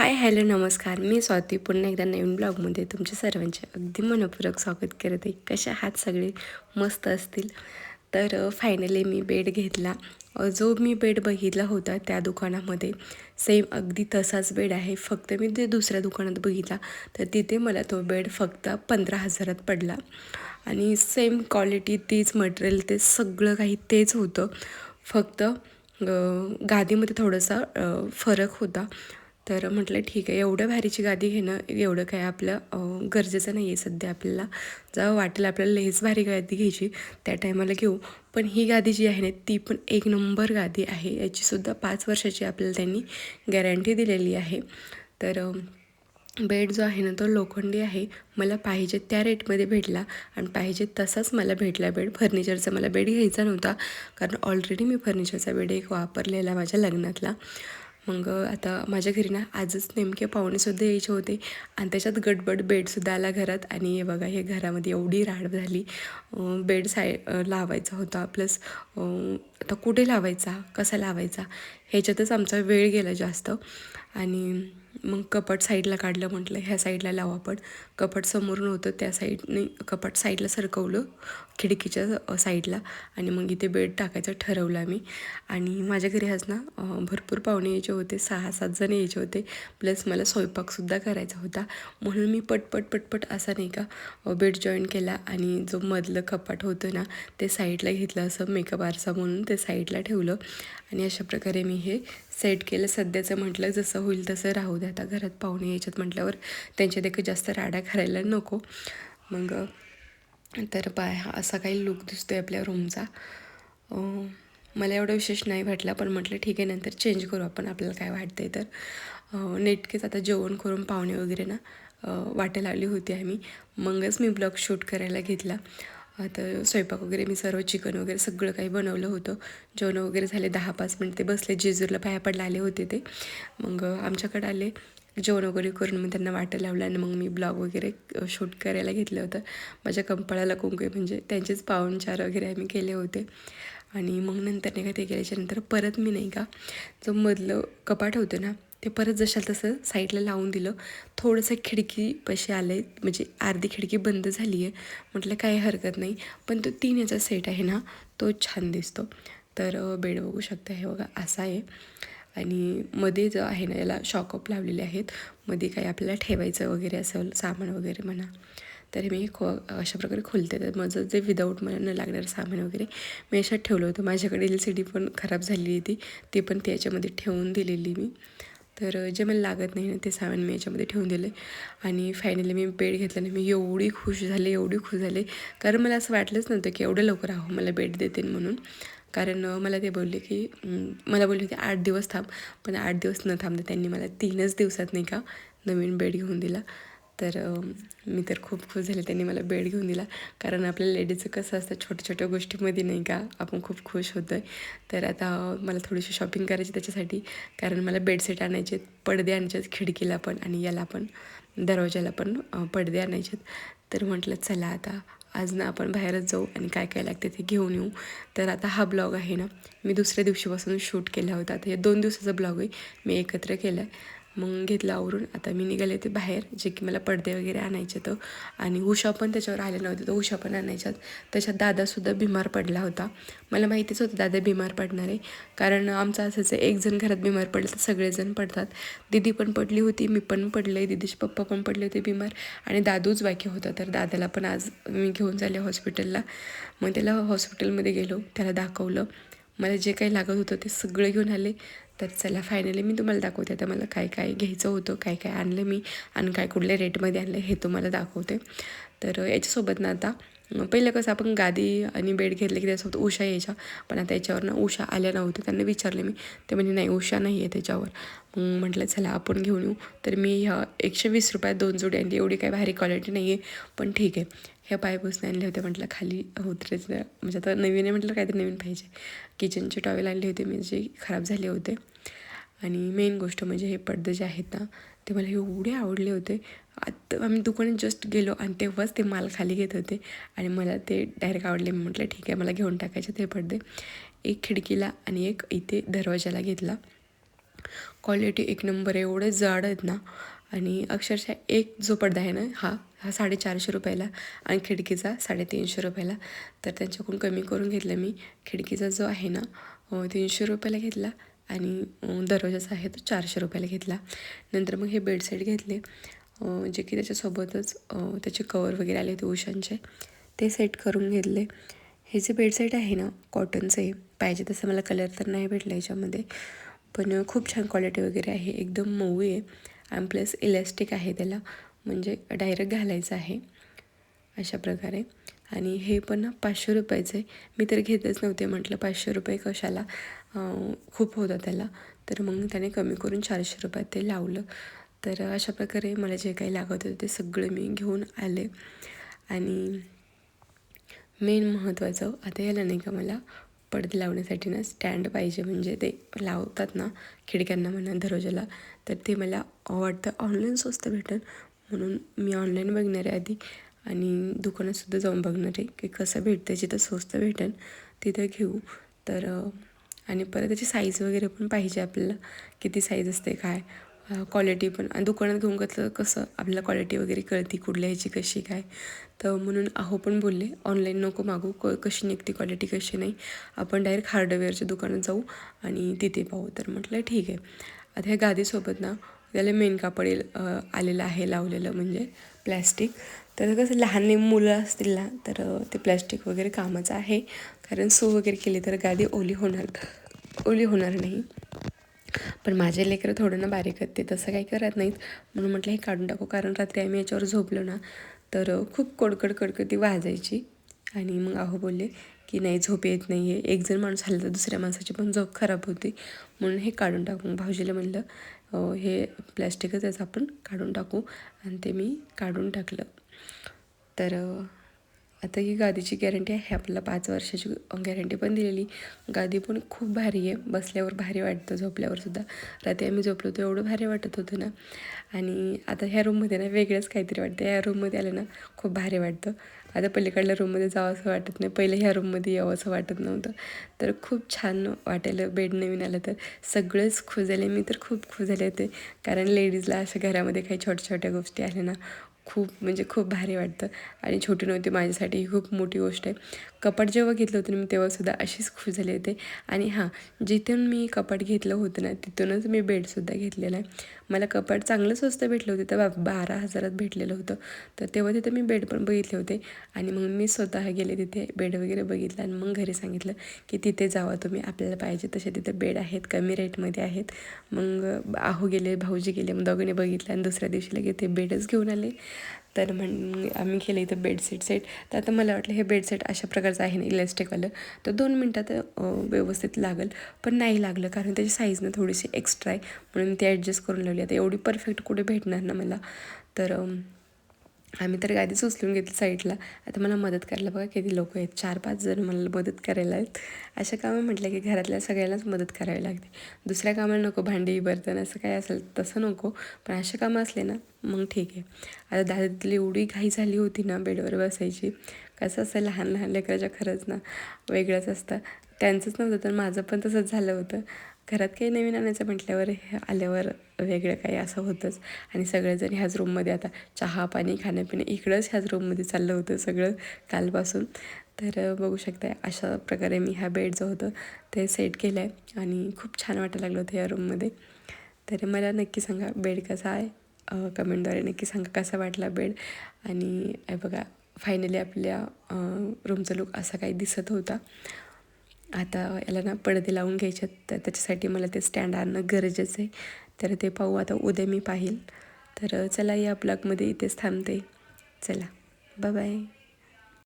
Hi hello नमस्कार. मी स्वाती. पुन्हा एकदा नवीन ब्लॉगमध्ये तुमच्या सर्वांचे अगदी मनपूर्वक स्वागत करत आहे. कशा आहात सगळे? मस्त असतील. तर फायनली मी बेड घेतला. जो मी बेड बघितला होता त्या दुकानामध्ये सेम अगदी तसाच बेड आहे. फक्त मी ते दुसऱ्या दुकानात बघितला. तर तिथे मला तो बेड फक्त पंधरा हजारात पडला. आणि सेम क्वालिटी तेच मटेरियल ते सगळं काही तेच होतं. फक्त गादीमध्ये थोडासा फरक होता. तर म्हटलं ठीक आहे एवढं भारीची गादी घेणं एवढं काय आपलं गरजेचं नाही आहे सध्या आपल्याला. जेव्हा वाटेल आपल्याला लईच भारी गादी घ्यायची त्या टायमाला घेऊ. पण ही गादी जी आहे ना ती पण एक नंबर गादी आहे. याचीसुद्धा पाच वर्षाची आपल्याला त्यांनी गॅरंटी दिलेली आहे. तर बेड जो आहे ना तो लोखंडी आहे. मला पाहिजे त्या रेटमध्ये भेटला आणि पाहिजे तसाच मला भेटला बेड. फर्निचरचा मला बेड घ्यायचा नव्हता कारण ऑलरेडी मी फर्निचरचा बेड एक वापरलेला माझ्या लग्नातला. मग आता माझ्या घरी ना आजच नेमके पाहुणेसुद्धा यायचे होते. आणि त्याच्यात गडबड बेडसुद्धा आला घरात. आणि हे बघा हे घरामध्ये एवढी राड झाली. बेड साय लावायचा होता. प्लस आता कुठे लावायचा? कसा लावायचा? ह्याच्यातच आमचा वेळ गेला जास्त. आणि मग कपाट साईडला काढलं म्हटलं ह्या साईडला लावा आपण कपाट समोरून होतं त्या साईडने कपाट साईडला सरकवलं खिडकीच्या साईडला. आणि मग इथे बेड टाकायचं ठरवलं आम्ही. आणि माझ्या घरी आज ना भरपूर पाहुणे यायचे होते सहा सात जण यायचे होते. प्लस मला स्वयंपाकसुद्धा करायचा होता. म्हणून मी पटपट पटपट असा नाही का बेड जॉईन केला. आणि जो मधलं कपाट होतं ना ते साईडला घेतलं असं मेकअप आरसा म्हणून ते साईडला ठेवलं. आणि अशा प्रकारे मी हे सेट केलं सध्याचं म्हटलं जसं होईल तसं राहू दे. आता घरात पाहुणे यायच्यात म्हटल्यावर त्यांच्या देखील जास्त राडा करायला नको. मग तर पाय हा असा काही लुक दिसतो आहे आपल्या रूमचा मला एवढा विशेष नाही वाटला पण म्हटलं ठीक आहे नंतर चेंज करू आपण आपल्याला काय वाटतं आहे तर नेटकेच आता जेवण करून पाहुणे वगैरे ना अं, लावली होती आम्ही. मगच मी ब्लॉग शूट करायला घेतला. आता स्वयंपाक वगैरे मी सर्व चिकन वगैरे सगळं काही बनवलं होतं. जेवण वगैरे झाले दहा पाच मिनिट. ते बसले जेजूरला पाया पडला आले होते ते. मग आमच्याकडे आले. जेवण वगैरे करून मी त्यांना वाटं लावलं आणि मग मी ब्लॉग वगैरे शूट करायला घेतलं होतं. माझ्या कंपाळाला कुंकू म्हणजे त्यांचेच पाहुणचार वगैरे आम्ही केले होते. आणि मग नंतर नाही का ते केल्याच्यानंतर परत मी नाही का जो मधलं कपाट होतं ना ते परत जशाल तसं साईडला लावून दिलं. थोडंसं खिडकीपाशी आलं आहे म्हणजे अर्धी खिडकी बंद झाली आहे म्हटलं काही हरकत नाही. पण तो तीन याचा सेट आहे ना तो छान दिसतो. तर बेड बघू शकता हे बघा असा आहे. आणि मध्ये जो आहे ना याला शॉकअप लावलेले आहेत. मध्ये काही आपल्याला ठेवायचं वगैरे असेल सामान वगैरे म्हणा तर मी खो अशा प्रकारे खोलते. तर माझं जे विदाऊट मला न लागणारं सामान वगैरे मी अशात ठेवलं होतं. माझ्याकडे एल सी डी पण खराब झालेली होती. ती पण त्याच्यामध्ये ठेवून दिलेली मी. तर जे मला लागत नाही ना ते सामान मी याच्यामध्ये ठेवून दिले आणि फायनली मी बेड घेतला आणि मी एवढी खुश झाले एवढी खुश झाले. कारण मला असं वाटलंच नव्हतं की एवढं लवकर आहो मला बेड देते म्हणून. कारण मला ते बोलले की मला बोलले की आठ दिवस थांब. पण आठ दिवस न थांबते त्यांनी मला तीनच दिवसात नाही का नवीन बेड घेऊन दिला. तर मी तर खूप खुश झाले. त्यांनी मला बेड घेऊन दिला. कारण आपल्या लेडीजचं कसं असतं छोट्या छोट्या गोष्टीमध्ये नाही का आपण खूप खुश होतो आहे तर आता मला थोडीशी शॉपिंग करायची त्याच्यासाठी. कारण मला बेडशीट आणायचे पडदे आणायचे आहेत खिडकीला पण आणि याला पण दरवाजाला पण पडदे आणायचे आहेत. तर म्हटलं चला आता आज ना आपण बाहेरच जाऊ आणि काय काय लागते ते घेऊन येऊ. तर आता हा ब्लॉग आहे ना मी दुसऱ्या दिवशीपासून शूट केला होता. आता हे दोन दिवसाचा ब्लॉग आहे. मी एकत्र केला आहे मग घेतलं आवरून. आता मी निघाले ते बाहेर जे की मला पडदे वगैरे आणायचे तर आणि उषा पण त्याच्यावर आले नव्हते तर उषा पण आणायच्यात त्याच्यात दादासुद्धा बिमार पडला होता. मला माहितीच होतं दादा बिमार पडणार आहे. कारण आमचं असंच एक जण घरात बिमार पडलं तर सगळेजण पडतात. दिदी पण पडली होती मी पण पडले. दिदीचे पप्पा पण पडले होते बिमार. आणि दादूच बाकी होता. तर दादाला पण आज मी घेऊन झाले हॉस्पिटलला. मग त्याला हॉस्पिटलमध्ये गेलो. त्याला दाखवलं. मला जे काही लागत होतं ते सगळं घेऊन आले. तर चला फायनली मी तुम्हाला दाखवते आता मला काय काय घ्यायचं होतं काय काय आणलं मी आणि काय कुठल्या रेटमध्ये आणलं हे तुम्हाला दाखवते. तर याच्यासोबत ना आता पहिलं कसं आपण गादी आणि बेड घेतले की त्याच्यासोबत उषा यायच्या पण आता याच्यावर उषा आल्या नव्हत्या त्यांना विचारले मी. ते म्हणजे नाही उषा नाही आहे त्याच्यावर. मग म्हटलं चला आपण घेऊन येऊ. तर मी ह्या एकशे वीस रुपयात दोन जोडी आणली. एवढी काही भारी क्वालिटी नाही आहे पण ठीक आहे. ह्या पायपुसणे आणले होते म्हटलं खाली उतरायचं म्हणजे आता नवीन आहे म्हटलं काहीतरी नवीन पाहिजे. किचनचे टॉवेल आणले होते म्हणजे खराब झाले होते. आणि मेन गोष्ट म्हणजे हे पडदे जे आहेत ना ते मला एवढे आवडले होते. आत्ता आम्ही दुकानात जस्ट गेलो आणि तेव्हाच ते माल खाली घेत होते. आणि मला ते डायरेक्ट आवडले. मी म्हटलं ठीक आहे मला घेऊन टाकायचे ते पडदे. एक खिडकीला आणि एक इथे दरवाजाला घेतला. क्वालिटी एक नंबर एवढे जाड आहेत ना. आणि अक्षरशः एक जो पडदा आहे ना हा हा साडेचारशे रुपयाला आणि खिडकीचा साडेतीनशे रुपयाला. तर त्यांच्याकडून कमी करून घेतलं मी. खिडकीचा जो आहे ना तीनशे रुपयाला घेतला. आणि दरवाजाचा आहे तो चारशे रुपयाला घेतला. नंतर मग हे बेडसेट घेतले. जे की त्याच्यासोबतच त्याचे कवर वगैरे आले होते उशांचे ते सेट करून घेतले. हे जे बेडसेट आहे ना कॉटनचे पाहिजे तसं मला कलर तर नाही भेटला याच्यामध्ये पण खूप छान क्वालिटी वगैरे आहे. एकदम मऊ आहे. आणि प्लस इलॅस्टिक आहे त्याला म्हणजे डायरेक्ट घालायचं आहे. अशा प्रकारे. आणि हे पण ना पाचशे रुपयाचं. आहे मी तर घेतच नव्हते म्हटलं पाचशे रुपये कशाला. खूप होता त्याला. तर मग त्याने कमी करून चारशे रुपयात ते लावलं. तर अशा प्रकारे मला जे काही लागत होतं ते सगळं मी घेऊन आले. आणि मेन महत्त्वाचं आता याला नाही का मला पडदे लावण्यासाठी ना स्टँड पाहिजे म्हणजे ते लावतात ना खिडक्यांना म्हणा दरवाजाला तर ते मला वाटतं ऑनलाईन स्वस्त भेटेल म्हणून मी ऑनलाईन बघणार आहे आधी. आणि दुकानातसुद्धा जाऊन बघणार आहे की कसं भेटतं जिथं स्वस्त भेटेल तिथं घेऊ. तर आणि परत त्याची साईज वगैरे पण पाहिजे आपल्याला. किती साईज असते काय? क्वालिटी पण. आणि दुकानात घेऊन घेतलं कसं? आपल्याला क्वालिटी वगैरे कळती कुठल्या ह्याची कशी काय? तर म्हणून अहो पण बोलले ऑनलाईन नको मागू. क कशी निघते क्वालिटी कशी नाही? आपण डायरेक्ट हार्डवेअरच्या दुकानात जाऊ आणि तिथे पाहू. तर म्हटलं ठीक आहे. आता ह्या गादीसोबत ना त्याला मेन कापड आलेलं आहे लावलेलं म्हणजे. प्लॅस्टिक. तर कसं लहान मुलं असतील ना तर ते प्लॅस्टिक वगैरे कामाचं आहे. कारण सू वगैरे केली तर गादी ओली होणार ओली होणार नाही. पण माझे लेकरं थोडं ना बारीक आहेत ते तसं काही करत नाहीत. म्हणून म्हटलं हे काढून टाकू. कारण रात्री आम्ही याच्यावर झोपलो ना तर खूप कडकड कडकडी वाजायची. आणि मग अहो बोलले की नाही झोप येत नाही आहे एक जण माणूस हल्ला तर दुसऱ्या माणसाची पण झोप खराब होती. म्हणून हे काढून टाकू. भाऊजीला म्हणलं हो, हे प्लॅस्टिकच याचं आपण काढून टाकू. आणि ते मी काढून टाकलं. तर आता ही गादीची गॅरंटी आहे. आपल्याला पाच वर्षाची गॅरंटी पण दिलेली. गादी पण खूप भारी आहे. बसल्यावर भारी वाटतं झोपल्यावरसुद्धा रात्री आम्ही झोपलो होतो एवढं भारी वाटत होतं ना. आणि आता ह्या रूममध्ये ना वेगळंच काहीतरी वाटतं. ह्या रूममध्ये आलं ना खूप भारी वाटतं. आता पलीकडल्या रूममध्ये जावं असं वाटत नाही. पहिलं ह्या रूममध्ये यावं असं वाटत नव्हतं. तर खूप छान वाटायलं बेड नवीन आलं तर. सगळेच खुश झाले. मी तर खूप खुश झाले होते. कारण लेडीजला अशा घरामध्ये काही छोट्या छोट्या गोष्टी आल्या ना खूप म्हणजे खूप भारी वाटतं. आणि छोटी नव्हती माझ्यासाठी ही खूप मोठी गोष्ट आहे. कपाट जेव्हा घेतलं होतं मी तेव्हासुद्धा अशीच खुश झाले होते. आणि हां जिथून मी कपाट घेतलं होतं ना तिथूनच मी बेडसुद्धा घेतलेला आहे. मला कपाट चांगलं स्वस्त भेटलं होतं तर बारा हजारात भेटलेलं होतं. तर तेव्हा तिथं मी बेड पण बघितले होते. आणि मग मी स्वतः गेले तिथे बेड वगैरे बघितलं आणि मग घरी सांगितलं की तिथे जावा तुम्ही आपल्याला पाहिजे तसे तिथे बेड आहेत कमी रेटमध्ये आहेत. मग आहो गेले भाऊजी गेले मग दोघांनी बघितलं आणि दुसऱ्या दिवशी लगेच ते बेडच घेऊन आले. तर म्हण आम्ही केलं इथं बेडशीट सेट तर आता मला वाटलं हे बेडसेट अशा प्रकारचं आहे ना इलेस्टिकवालं तर दोन मिनटात व्यवस्थित लागेल. पण नाही लागलं कारण त्याची साईज ना थोडीशी एक्स्ट्रा आहे. म्हणून ते ॲडजस्ट करून लावली. आता एवढी परफेक्ट कुठे भेटणार ना मला. तर आम्ही तर गादीच उचलून घेतली साईडला. आता मला मदत करायला बघा किती लोक आहेत. चार पाच जण मला मदत करायला आहेत. अशा कामं म्हटलं की घरातल्या सगळ्यांनाच मदत करावी लागते. दुसऱ्या कामाला नको भांडी बर्तन असं काय असेल तसं नको. पण अशा कामं असले ना मग ठीक आहे. आता दादातली एवढी घाई झाली होती ना बेडवर बसायची. कसं असं लहान लहान लेकराच्या खरंच ना वेगळंच असतं. त्यांचंच नव्हतं तर माझं पण तसंच झालं होतं. घरात काही नवीन आणायचं म्हटल्यावर हे आल्यावर वेगळं काही असं होतंच. आणि सगळेजण ह्याच रूममध्ये आता चहा पाणी खाणंपिणं इकडंच ह्याच रूममध्ये चाललं होतं सगळं कालपासून. तर बघू शकताय अशा प्रकारे मी हा बेड जो होतं ते सेट केलं आहे आणि खूप छान वाटायला लागलं होतं या रूममध्ये तर मला नक्की सांगा बेड कसा आहे? कमेंटद्वारे नक्की सांगा कसा वाटला बेड आणि बघा फायनली आपल्या रूमचा लुक असा काही दिसत होता. आता याला ना पडदे लावून घ्यायचे तर त्याच्यासाठी मला ते स्टँड आणणं गरजेचं आहे. तर ते पाहू आता उद्या मी पाहील. तर चला या ब्लॉगमध्ये इथेच थांबते. चला. बाय.